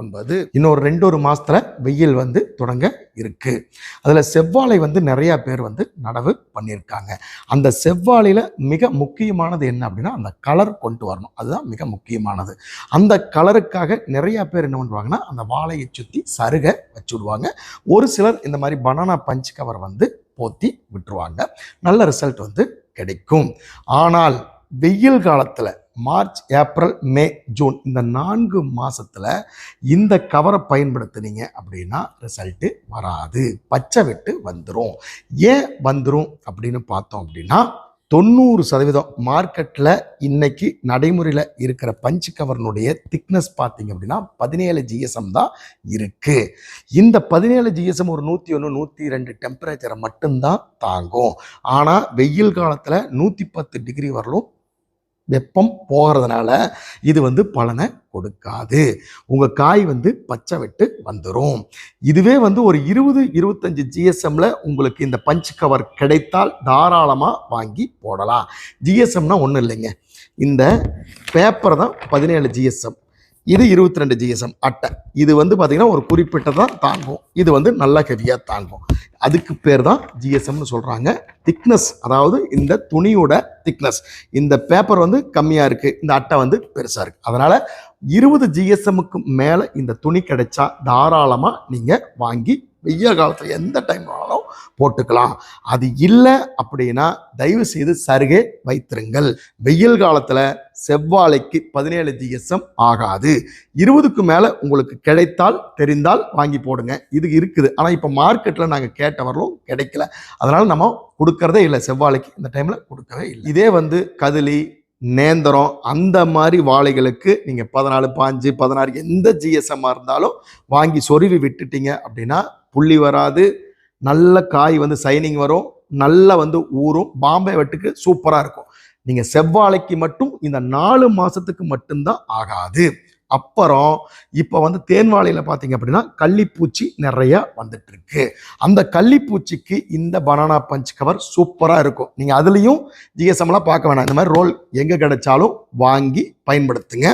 ஒன்பது இன்னொரு ரெண்டு ஒரு மாதத்தில் வெயில் வந்து தொடங்க இருக்குது அதில் செவ்வாழை வந்து நிறையா பேர் வந்து நடவு பண்ணியிருக்காங்க அந்த செவ்வாழையில் மிக முக்கியமானது என்ன அப்படின்னா அந்த கலர் கொண்டு வரணும். அதுதான் மிக முக்கியமானது. அந்த கலருக்காக நிறையா பேர் என்ன பண்ணுவாங்கன்னா அந்த வாழையை சுற்றி சருகை வச்சு விடுவாங்க ஒரு சிலர் இந்த மாதிரி பனானா பஞ்ச் கவர் வந்து போத்தி விட்டுருவாங்க. நல்ல ரிசல்ட் வந்து கிடைக்கும். ஆனால் வெயில் காலத்தில் மார்ச் ஏப்ரல் மே ஜூன் இந்த நான்கு மாதத்தில் இந்த கவரை பயன்படுத்துனீங்க அப்படின்னா ரிசல்ட்டு வராது. பச்சை வெட்டு வந்துடும் ஏன் வந்துடும் அப்படின்னு பார்த்தோம் அப்படின்னா தொண்ணூறு சதவீதம் மார்க்கெட்டில் இன்னைக்கு நடைமுறையில் இருக்கிற பஞ்சு கவர்னுடைய திக்னஸ் பார்த்தீங்க அப்படின்னா பதினேழு ஜிஎஸ்எம் தான் இருக்குது இந்த பதினேழு ஜிஎஸ்எம் ஒரு நூற்றி ஒன்று நூற்றி ரெண்டு டெம்பரேச்சரை மட்டும்தான் தாங்கும். ஆனால் வெயில் காலத்தில் நூற்றி பத்து டிகிரி வரலும் வெப்பம் போகிறதுனால இது வந்து பலனை கொடுக்காது. உங்கள் காய் வந்து பச்சை வெட்டு வந்துடும் இதுவே வந்து ஒரு இருபது இருபத்தஞ்சு ஜிஎஸ்எம்மில் உங்களுக்கு இந்த பஞ்ச் கவர் கிடைத்தால் தாராளமாக வாங்கி போடலாம். ஜிஎஸ்எம்னா ஒன்றும் இல்லைங்க. இந்த பேப்பர் தான் பதினேழு ஜிஎஸ்எம் இது இருபத்தி ரெண்டு ஜிஎஸ்எம் அட்டை. இது வந்து பார்த்தீங்கன்னா ஒரு குறிப்பிட்டதான் தாங்கும். இது வந்து நல்ல ஹெவியாக தாங்கும். அதுக்கு பேர் தான் ஜிஎஸ்எம்னு சொல்கிறாங்க திக்னஸ் அதாவது இந்த துணியோட திக்னஸ் இந்த பேப்பர் வந்து கம்மியாக இருக்குது இந்த அட்டை வந்து பெருசாக இருக்குது அதனால் இருபது ஜிஎஸ்எம்முக்கு மேலே இந்த துணி கிடைச்சா தாராளமாக நீங்கள் வாங்கி வெய்ய காலத்தில் எந்த டைம் வேணாலும் போட்டுக்கலாம். அது இல்லை அப்படின்னா தயவு செய்து சருகே வைத்திருங்கள். வெயில் காலத்தில் செவ்வாழைக்கு பதினேழு ஜிஎஸ்எம் ஆகாது. இருபதுக்கு மேலே உங்களுக்கு கிடைத்தால் தெரிந்தால் வாங்கி போடுங்க. இது இருக்குது. ஆனால் இப்போ மார்க்கெட்டில் நாங்கள் கேட்ட வரலும் கிடைக்கல. அதனால் நம்ம கொடுக்கறதே இல்லை. செவ்வாழைக்கு இந்த டைமில் கொடுக்கவே இல்லை. இதே வந்து கதிலி நேந்திரம் அந்த மாதிரி வாழைகளுக்கு நீங்கள் பதினாலு பாஞ்சு பதினாறு எந்த ஜிஎஸ்எம்மாக இருந்தாலும் வாங்கி சொருவி விட்டுட்டீங்க அப்படின்னா புள்ளி வராது. நல்ல காய் வந்து சைனிங் வரும். நல்லா வந்து ஊறும். பாம்பே வெட்டுக்கு சூப்பராக இருக்கும். நீங்கள் செவ்வாழைக்கு மட்டும் இந்த நாலு மாதத்துக்கு மட்டும்தான் ஆகாது. அப்புறம் இப்போ வந்து தேன் வாழையில் பார்த்தீங்க அப்படின்னா கள்ளிப்பூச்சி நிறைய வந்துட்டுருக்கு. அந்த கள்ளிப்பூச்சிக்கு இந்த பனானா பஞ்ச் கவர் சூப்பராக இருக்கும். நீங்கள் அதுலேயும் ஜிஎஸ்எம்லாம் பார்க்க வேணாம். இந்த மாதிரி ரோல் எங்கே கிடைச்சாலும் வாங்கி பயன்படுத்துங்க.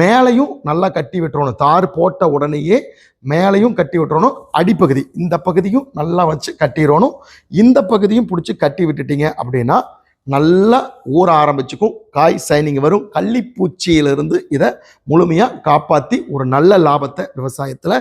மேலையும் நல்லா கட்டி விட்டுறணும். தார் போட்ட உடனேயே மேலையும் கட்டி விட்டுறணும். அடிப்பகுதி. இந்த பகுதியும் நல்லா வச்சு கட்டிடணும். இந்த பகுதியும் பிடிச்சி கட்டி விட்டுட்டீங்க அப்படின்னா நல்லா ஊற ஆரம்பிச்சுக்கும். காய் சைனிங் வரும். கள்ளிப்பூச்சியிலிருந்து இதை முழுமையாக காப்பாற்றி ஒரு நல்ல லாபத்தை விவசாயத்தில்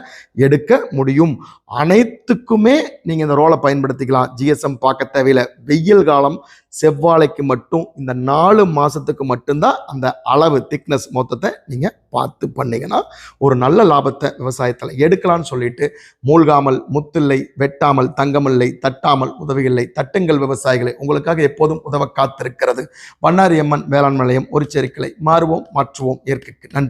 எடுக்க முடியும். அனைத்துக்குமே நீங்கள் இந்த ரோலை பயன்படுத்திக்கலாம். ஜிஎஸ்எம் பார்க்க தேவையில்லை. வெயில் காலம் செவ்வாழைக்கு மட்டும் இந்த நாலு மாதத்துக்கு மட்டும்தான் அந்த அளவு திக்னஸ் மொத்தத்தை நீங்கள் பார்த்து பண்ணீங்கன்னா ஒரு நல்ல லாபத்தை விவசாயத்தில் எடுக்கலாம்னு சொல்லிட்டு மூழ்காமல் முத்தில்லை வெட்டாமல் தங்கமில்லை தட்டாமல் உதவியில்லை தட்டுங்கள் விவசாயிகளை. உங்களுக்காக எப்போதும் உதவ காத்திருக்கிறது. பண்ணாரி அம்மன் வேளாண் நிலையம் ஒரு செருக்களை மாறுவோம் மாற்றுவோம் இயற்கைக்கு நன்றி.